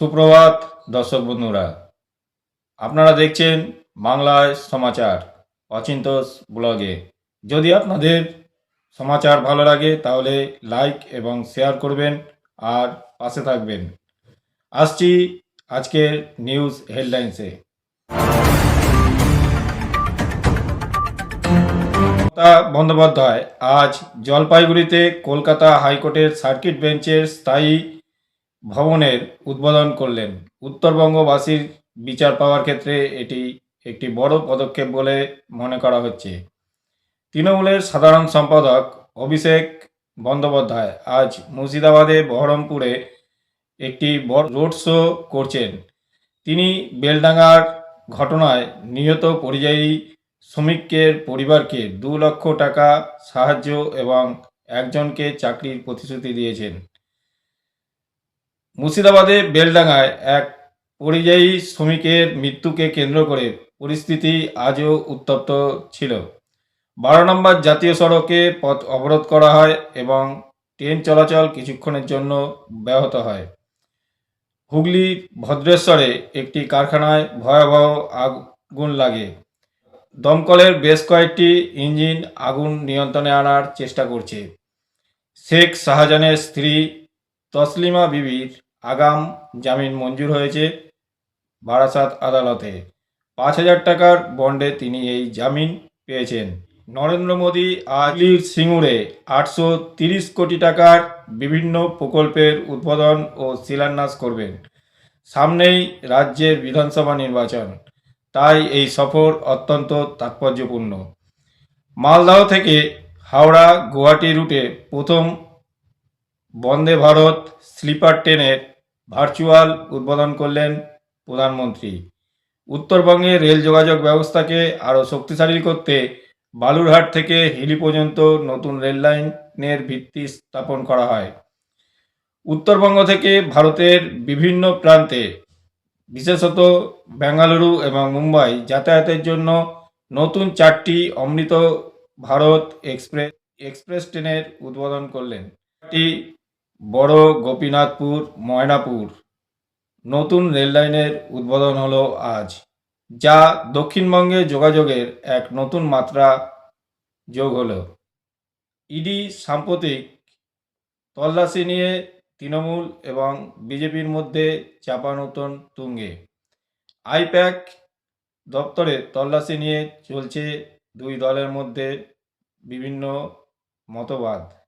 সুপ্রভাত, দর্শক বন্ধুরা। আপনারা দেখছেন বাংলায় সমাচার অচিন্তস ব্লগে। যদি আপনাদের সমাচার ভালো লাগে, তাহলে লাইক এবং শেয়ার করবেন আর পাশে থাকবেন। আসছি আজকের নিউজ হেডলাইন্সে। বন্দ্যোপাধ্যায় আজ জলপাইগুড়িতে কলকাতা হাইকোর্টের সার্কিট বেঞ্চের স্থায়ী ভবনের উদ্বোধন করলেন। উত্তরবঙ্গবাসীর বিচার পাওয়ার ক্ষেত্রে এটি একটি বড় পদক্ষেপ বলে মনে করা হচ্ছে। তৃণমূলের সাধারণ সম্পাদক অভিষেক বন্দ্যোপাধ্যায় আজ মুর্শিদাবাদে বহরমপুরে একটি রোড শো করছেন। তিনি বেলডাঙ্গার ঘটনায় নিহত পরিযায়ী শ্রমিকের পরিবারকে দু লক্ষ টাকা সাহায্য এবং একজনকে চাকরির প্রতিশ্রুতি দিয়েছেন। মুর্শিদাবাদে বেলডাঙ্গায় এক পরিযায়ী শ্রমিকের মৃত্যুকে কেন্দ্র করে পরিস্থিতি আজও উত্তপ্ত ছিল। বারো নম্বর জাতীয় সড়কে পথ অবরোধ করা হয় এবং ট্রেন চলাচল কিছুক্ষণের জন্য ব্যাহত হয়। হুগলির ভদ্রেশ্বরে একটি কারখানায় ভয়াবহ আগুন লাগে। দমকলের বেশ কয়েকটি ইঞ্জিন আগুন নিয়ন্ত্রণে আনার চেষ্টা করছে। শেখ শাহজাহানের স্ত্রী তসলিমা বিবির আগাম জামিন মঞ্জুর হয়েছে বারাসাত আদালতে। পাঁচ হাজার টাকার বন্ডে তিনি এই জামিন পেয়েছেন। নরেন্দ্র মোদী আজলির সিঙ্গুরে আটশো তিরিশ কোটি টাকার বিভিন্ন প্রকল্পের উদ্বোধন ও শিলান্যাস করবেন। সামনেই রাজ্যের বিধানসভা নির্বাচন। তাই এই সফর অত্যন্ত তাৎপর্যপূর্ণ। মালদহ থেকে হাওড়া গুয়াহাটি রুটে প্রথম বন্দে ভারত স্লিপার ট্রেনের ভার্চুয়াল উদ্বোধন করলেন প্রধানমন্ত্রী। উত্তরবঙ্গে রেল যোগাযোগ ব্যবস্থাকে আরও শক্তিশালী করতে বালুরহাট থেকে হিলি পর্যন্ত নতুন রেল লাইনের ভিত্তি স্থাপন করা হয়। উত্তরবঙ্গ থেকে ভারতের বিভিন্ন প্রান্তে, বিশেষত বেঙ্গালুরু এবং মুম্বাই, যাতায়াতের জন্য নতুন চারটি অমৃত ভারত এক্সপ্রেস এক্সপ্রেস ট্রেনের উদ্বোধন করলেন। বড় গোপীনাথপুর, ময়নাপুর। নতুন রেললাইনের উদ্বোধন হলো আজ, যা দক্ষিণবঙ্গে যোগাযোগের এক নতুন মাত্রা যোগ হলো। ইডি সাম্প্রতিক তল্লাশি নিয়ে তৃণমূল এবং বিজেপির মধ্যে চাপা নতুন তুঙ্গে। আইপ্যাক দপ্তরে তল্লাশি নিয়ে চলছে দুই দলের মধ্যে বিভিন্ন মতবাদ।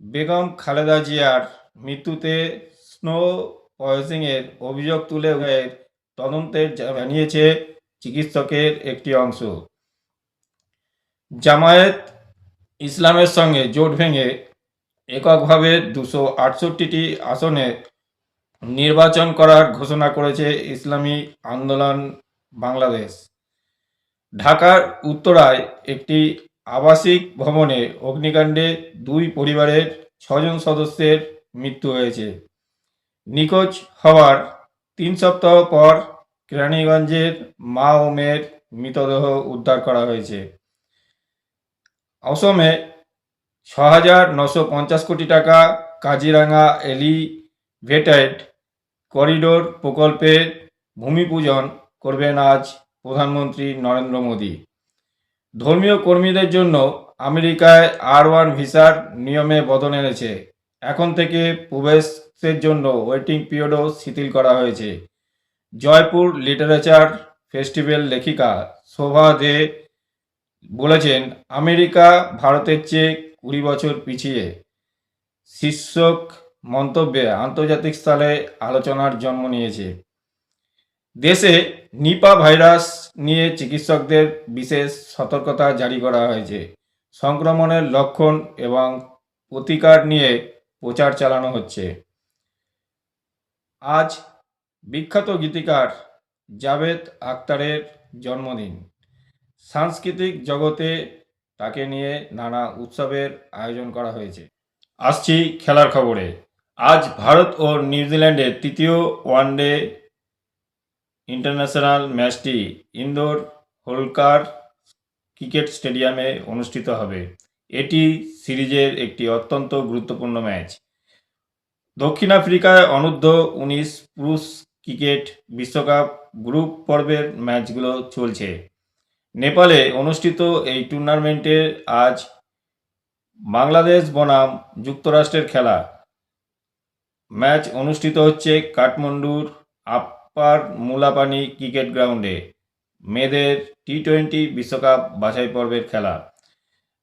বেগম খালেদা জিয়ার মৃত্যুতে স্নো পয়জিংয়ের অভিযোগ তুলে তদন্তের জানিয়েছে চিকিৎসকের একটি অংশ। জামায়াত ইসলামের সঙ্গে জোট ভেঙে এককভাবে দুশো আটষট্টিটি আসনে নির্বাচন করার ঘোষণা করেছে ইসলামী আন্দোলন বাংলাদেশ। ঢাকার উত্তরায় একটি আবাসিক ভবনে অগ্নিকাণ্ডে দুই পরিবারের ছজন সদস্যের মৃত্যু হয়েছে। নিখোঁজ হওয়ার তিন সপ্তাহ পর কেরানীগঞ্জের মা ও মেয়ের মৃতদেহ উদ্ধার করা হয়েছে। অসমে ছ হাজার নশো পঞ্চাশ কোটি টাকা কাজিরাঙ্গা এলিভেটেড করিডোর প্রকল্পের ভূমিপূজন করবেন আজ প্রধানমন্ত্রী নরেন্দ্র মোদী। ধর্মীয় কর্মীদের জন্য আমেরিকায় আর ওয়ান ভিসার নিয়মে বদল এনেছে। এখন থেকে প্রবেশের জন্য ওয়েটিং পিরিয়ডও শিথিল করা হয়েছে। জয়পুর লিটারেচার ফেস্টিভ্যাল লেখিকা শোভা দে বলেছেন, আমেরিকা ভারতের চেয়ে কুড়ি বছর পিছিয়ে। শীর্ষক মন্তব্যে আন্তর্জাতিক স্তরে আলোচনার জন্ম নিয়েছে। দেশে নিপা ভাইরাস নিয়ে চিকিৎসকদের বিশেষ সতর্কতা জারি করা হয়েছে। সংক্রমণের লক্ষণ এবং প্রতিকার নিয়ে প্রচার চালানো হচ্ছে। আজ বিখ্যাত গীতিকার জাভেদ আক্তারের জন্মদিন। সাংস্কৃতিক জগতে তাকে নিয়ে নানা উৎসবের আয়োজন করা হয়েছে। আসছি খেলার খবরে। আজ ভারত ও নিউজিল্যান্ডের তৃতীয় ওয়ানডে ইন্টারন্যাশনাল ম্যাচটি ইন্দোর হোলকার ক্রিকেট স্টেডিয়ামে অনুষ্ঠিত হবে। এটি সিরিজের একটি অত্যন্ত গুরুত্বপূর্ণ ম্যাচ। দক্ষিণ আফ্রিকায় অনূর্ধ্ব উনিশ পুরুষ ক্রিকেট বিশ্বকাপ গ্রুপ পর্বের ম্যাচগুলো চলছে। নেপালে অনুষ্ঠিত এই টুর্নামেন্টে আজ বাংলাদেশ বনাম যুক্তরাষ্ট্রের খেলা। ম্যাচ অনুষ্ঠিত হচ্ছে কাঠমান্ডুর আপ্পার মুলাপানি ক্রিকেট গ্রাউন্ডে মেয়েদের টি টোয়েন্টি বিশ্বকাপ বাছাই পর্বের খেলা।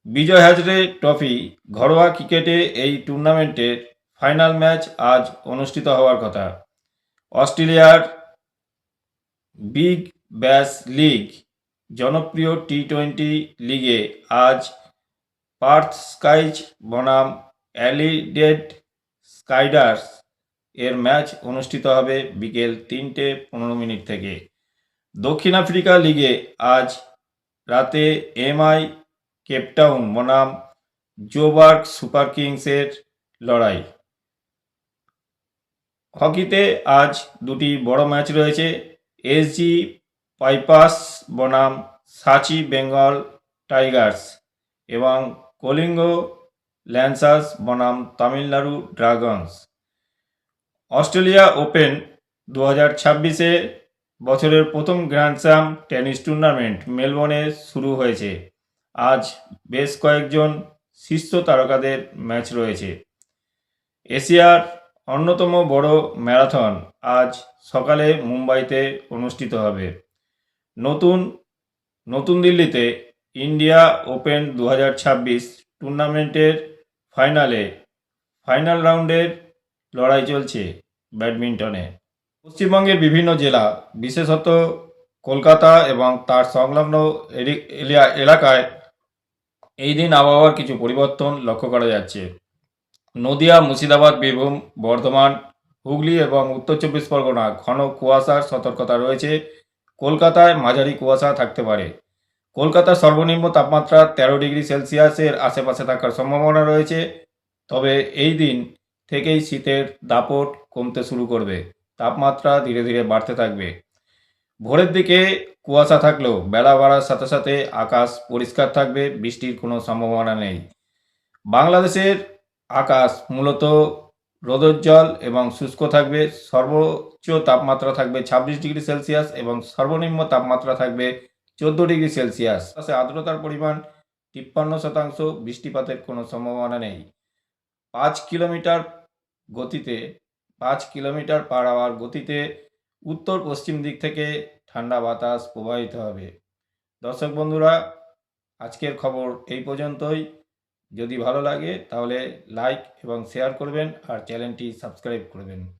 বিজয় হাজরে ট্রফি ঘরোয়া ক্রিকেটে এই টুর্নামেন্টের ফাইনাল ম্যাচ আজ অনুষ্ঠিত হওয়ার কথা। অস্ট্রেলিয়ার বিগ ব্যাশ লিগ জনপ্রিয় টি টোয়েন্টি লিগে আজ পার্থ স্কাইজ বনাম অ্যালিডেড স্কাইডার্স এর ম্যাচ অনুষ্ঠিত হবে বিকেল তিনটে পনেরো মিনিট থেকে। দক্ষিণ আফ্রিকা লিগে আজ রাতে এমআই কেপটাউন বনাম জোবার্গ সুপার কিংসের লড়াই। হকিতে আজ দুটি বড় ম্যাচ রয়েছে। এসজি পাইপাস বনাম, সাচি বেঙ্গল টাইগার্স এবং কলিঙ্গ ল্যান্সার্স বনাম তামিলনাড়ু ড্রাগনস। অস্ট্রেলিয়া ওপেন দু হাজার ছাব্বিশে বছরের প্রথম গ্র্যান্ড টেনিস টুর্নামেন্ট মেলবোর্নে শুরু হয়েছে। আজ বেশ কয়েকজন শীর্ষ তারকাদের ম্যাচ রয়েছে। এশিয়ার অন্যতম বড় ম্যারাথন আজ সকালে মুম্বাইতে অনুষ্ঠিত হবে। নতুন নতুন দিল্লিতে ইন্ডিয়া ওপেন দু হাজার ছাব্বিশ টুর্নামেন্টের ফাইনালে, ফাইনাল রাউন্ডের লড়াই চলছে ব্যাডমিন্টনে। পশ্চিমবঙ্গের বিভিন্ন জেলা, বিশেষত কলকাতা এবং তার সংলগ্ন এলাকায় এই দিন আবহাওয়ার কিছু পরিবর্তন লক্ষ্য করা যাচ্ছে। নদিয়া, মুর্শিদাবাদ, বীরভূম, বর্ধমান, হুগলি এবং উত্তর চব্বিশ পরগনা ঘন কুয়াশার সতর্কতা রয়েছে। কলকাতায় মাঝারি কুয়াশা থাকতে পারে। কলকাতার সর্বনিম্ন তাপমাত্রা তেরো ডিগ্রি সেলসিয়াসের আশেপাশে থাকার সম্ভাবনা রয়েছে। তবে এই দিন থেকেই শীতের দাপট কমতে শুরু করবে। তাপমাত্রা ধীরে ধীরে বাড়তে থাকবে। ভোরের দিকে কুয়াশা থাকলেও বেলা বাড়ার সাথে সাথে আকাশ পরিষ্কার থাকবে, বৃষ্টির কোনো সম্ভাবনা নেই। বাংলাদেশের আকাশ মূলত রোদোজ্জ্বল এবং শুষ্ক থাকবে, সর্বোচ্চ তাপমাত্রা থাকবে ছাব্বিশ ডিগ্রি সেলসিয়াস এবং সর্বনিম্ন তাপমাত্রা থাকবে চোদ্দ ডিগ্রি সেলসিয়াস। পাশে আর্দ্রতার পরিমাণ তিপ্পান্ন শতাংশ, বৃষ্টিপাতের কোনো সম্ভাবনা নেই। পাঁচ কিলোমিটার গতিতে পাঁচ কিলোমিটার পার আওয়ার গতিতে উত্তর পশ্চিম দিক থেকে ঠান্ডা বাতাস প্রবাহিত হবে। দর্শক বন্ধুরা, আজকের খবর এই পর্যন্তই। যদি ভালো লাগে তাহলে লাইক এবং শেয়ার করবেন আর চ্যানেলটি সাবস্ক্রাইব করবেন।